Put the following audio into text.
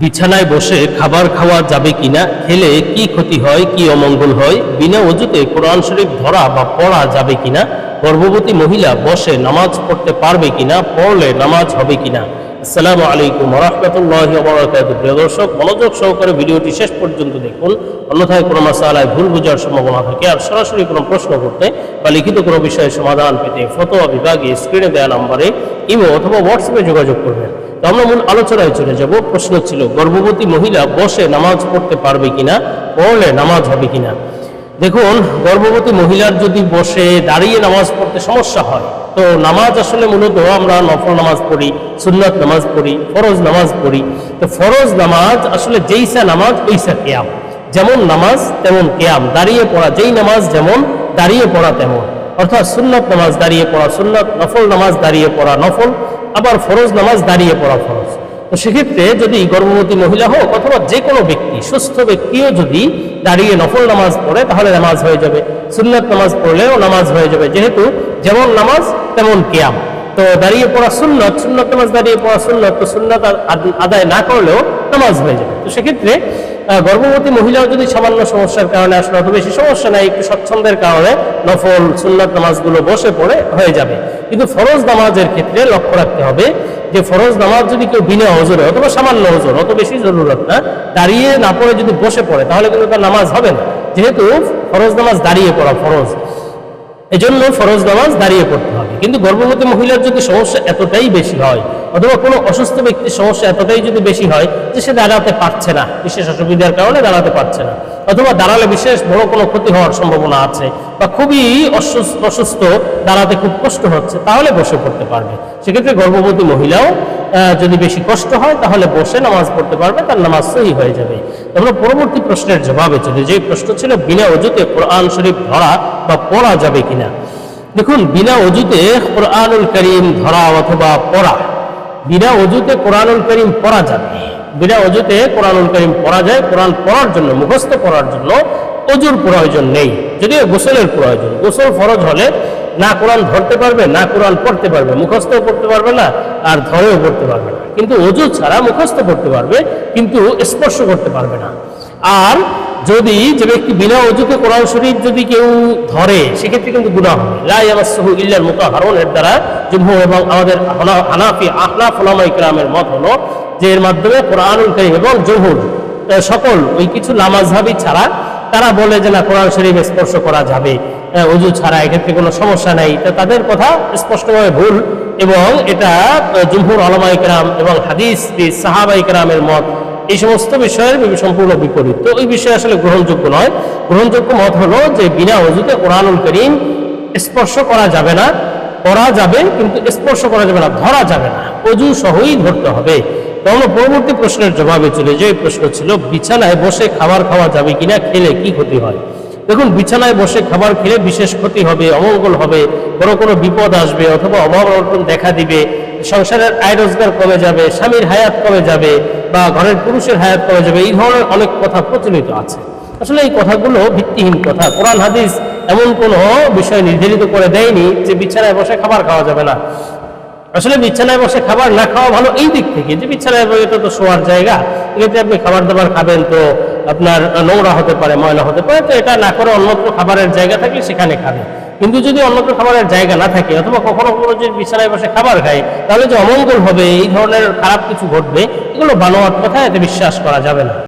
বিছানায় বসে খাবার খাওয়া যাবে কিনা, খেলে কি ক্ষতি হয়, কি অমঙ্গল হয়, বিনা অজুতে কোরআন শরীফ ধরা বা পড়া যাবে কিনা, গর্ভবতী মহিলা বসে নামাজ পড়তে পারবে কিনা, পড়লে নামাজ হবে কিনা। আসসালামু আলাইকুম রহমতুল্লাহ প্রিয় দর্শক, মনোযোগ সহকারে ভিডিওটি শেষ পর্যন্ত দেখুন। অন্যথায় কোনো মাসালায় ভুল বোঝার সম্ভাবনা থাকে আর সরাসরি কোনো প্রশ্ন করতে বা লিখিত কোনো বিষয়ে সমাধান পেতে ফতোয়া বিভাগে স্ক্রিনে দেওয়া নম্বরে ইমো অথবা হোয়াটসঅ্যাপে যোগাযোগ করবেন। তো আমরা মূল আলোচনায় চলে যাব। প্রশ্ন ছিল, গর্ভবতী মহিলা বসে নামাজ পড়তে পারবে কিনা, পড়লে নামাজ হবে কিনা? দেখুন, গর্ভবতী মহিলার যদি বসে দাঁড়িয়ে নামাজ পড়তে সমস্যা হয়, তো নামাজ আসলে মূলত আমরা নফল নামাজ পড়ি, সুন্নত নামাজ পড়ি, ফরজ নামাজ পড়ি। তো ফরজ নামাজ আসলে যেইসা নামাজ, ওইসা কেয়াম। যেমন নামাজ, তেমন কেয়াম। দাঁড়িয়ে পড়া, যেই নামাজ যেমন, দাঁড়িয়ে পড়া তেমন। অর্থাৎ সুন্নত নামাজ দাঁড়িয়ে পড়া, সুন্নত নফল নামাজ দাঁড়িয়ে পড়া নফল, আবার ফরজ নামাজ দাঁড়িয়ে পড়া ফরজ। তো সেক্ষেত্রে যদি গর্ভবতী মহিলা হোক অথবা যে কোনো ব্যক্তি, সুস্থ ব্যক্তিও যদি দাঁড়িয়ে নফল নামাজ পড়ে, তাহলে নামাজ হয়ে যাবে। সুন্নত নামাজ পড়লেও নামাজ হয়ে যাবে। যেহেতু যেমন নামাজ, তেমন কেয়াম তো দাঁড়িয়ে পড়া সুন্নত সুন্নত নামাজ দাঁড়িয়ে পড়া সুন্নত তো সুন্নত আদায় না করলেও নামাজ হয়ে যাবে। তো সেক্ষেত্রে গর্ভবতী মহিলাও যদি সামান্য সমস্যার কারণে আসলে অত বেশি সমস্যা নাই, একটু স্বচ্ছন্দের কারণে নফল সুন্নত নামাজগুলো বসে পড়ে, হয়ে যাবে। কিন্তু ফরজ নামাজের ক্ষেত্রে লক্ষ্য রাখতে হবে যে ফরজ নামাজ যদি কেউ বিনা ওজোরে অথবা সামান্য ওজন অত বেশি জরুরত না, দাঁড়িয়ে না পড়ে যদি বসে পড়ে, তাহলে কিন্তু তার নামাজ হবে না। যেহেতু ফরজ নামাজ দাঁড়িয়ে পড়া ফরজ। এজন্য ফরজ নামাজ দাঁড়িয়ে পড়তে হবে। কিন্তু গর্ভবতী মহিলার যদি সমস্যা এতটাই বেশি হয় অথবা কোনো অসুস্থ ব্যক্তির সমস্যা এতটাই যদি বেশি হয় যে সে দাঁড়াতে পারছে না, বিশেষ অসুবিধার কারণে দাঁড়াতে পারছে না। অথবা দাঁড়ালে বিশেষ বড় কোনো ক্ষতি হওয়ার সম্ভাবনা আছে বা খুবই অসুস্থ অসুস্থ, দাঁড়াতে খুব কষ্ট হচ্ছে, তাহলে বসে পড়তে পারবে। সেক্ষেত্রে গর্ভবতী মহিলাও যদি বেশি কষ্ট হয়, তাহলে বসে নামাজ পড়তে পারবে, তার নামাজ সহি হয়ে যাবে। আমরা পরবর্তী প্রশ্নের জবাবে চলি। যে প্রশ্ন ছিল, বিনা অজুতে কোরআন শরীফ ধরা বা পড়া যাবে কিনা? দেখুন, বিনা অজুতে কোরআনুল করিম ধরা অথবা পড়া বিনা অজুতে কোরআনুল করিম পড়া যাবে। বিনা অজুতে কোরআনুল করিম পড়া যায়, কোরআন পড়ার জন্য, মুখস্থ করার জন্য অজুর প্রয়োজন নেই। যদিও গোসলের প্রয়োজন, গোসল ফরজ হলে না কোরআন ধরতে পারবে, না কোরআন পড়তে পারবে, মুখস্থও পড়তে পারবে না, আর ধরেও পড়তে পারবে না। কিন্তু অজু ছাড়া মুখস্থ করতে পারবে, কিন্তু স্পর্শ করতে পারবে না। আর যদি যে ব্যক্তি বিনা অজুতে কোরআন শরীফ যদি কেউ ধরে সেক্ষেত্রে কিন্তু গুণা হবে লা ইয়ামাসসুহু ইল্লাল মুতাহহারুন এর দ্বারা জুমহুর এবং আমাদের হানা- হানাফি আহনাফ উলামা ইকরামের মত হলো যে এর মাধ্যমে কোরআনুল কারীম এবং জহুর সকল ওই কিছু লামাজহাবি ছাড়া তারা বলে যে না কোরআন শরীফ স্পর্শ করা যাবে অজু ছাড়া এক্ষেত্রে কোনো সমস্যা নেই। তো তাদের কথা স্পষ্টভাবে ভুল এবং এটা আহ, জুমহুর আলমা ইকরাম এবং হাদিস সাহাবা ইকরামের মত এই সমস্ত বিষয়ের সম্পূর্ণ বিপরীত। তো ওই বিষয় আসলে গ্রহণযোগ্য নয়। গ্রহণযোগ্য মত হলো যে বিনা অজুতে কোরআনুল করিম স্পর্শ করা যাবে না, করা যাবে কিন্তু স্পর্শ করা যাবে না, ধরা যাবে না। অজু সহই ধরতে হবে। তো আমরা পরবর্তী প্রশ্নের জবাবে চলে যে প্রশ্ন ছিল, বিছানায় বসে খাবার খাওয়া যাবে কিনা, খেলে কি ক্ষতি হয়? দেখুন, বিছানায় বসে খাবার খেলে বিশেষ ক্ষতি হবে, অমঙ্গল হবে বড় কোনো বিপদ আসবে অথবা অভাব অনটন দেখা দিবে, সংসারের আয় রোজগার কমে যাবে, স্বামীর হায়াত কমে যাবে বা ঘরের পুরুষের হায়াত কমে যাবে, এই ধরনের অনেক কথা প্রচলিত আছে। আসলে এই কথাগুলো ভিত্তিহীন কথা। কোরআন, হাদিস এমন কোনো বিষয় নির্ধারিত করে দেয়নি যে বিছানায় বসে খাবার খাওয়া যাবে না। আসলে বিছানায় বসে খাবার না খাওয়া ভালো এই দিক থেকে যে বিছানায় বসে তো শোয়ার জায়গা। এক্ষেত্রে আপনি খাবার দাবার খাবেন তো আপনার নোংরা হতে পারে, ময়লা হতে পারে, তো এটা না করে অন্যত্র খাবারের জায়গা থাকলে সেখানে খাবে। কিন্তু যদি অন্যত্র খাবারের জায়গা না থাকে, অথবা কখনো কখনো যদি বিছানায় বসে খাবার খায়, তাহলে যে অমঙ্গল হবে, এই ধরনের খারাপ কিছু ঘটবে, এগুলো বানোয়ার কথা এতে বিশ্বাস করা যাবে না।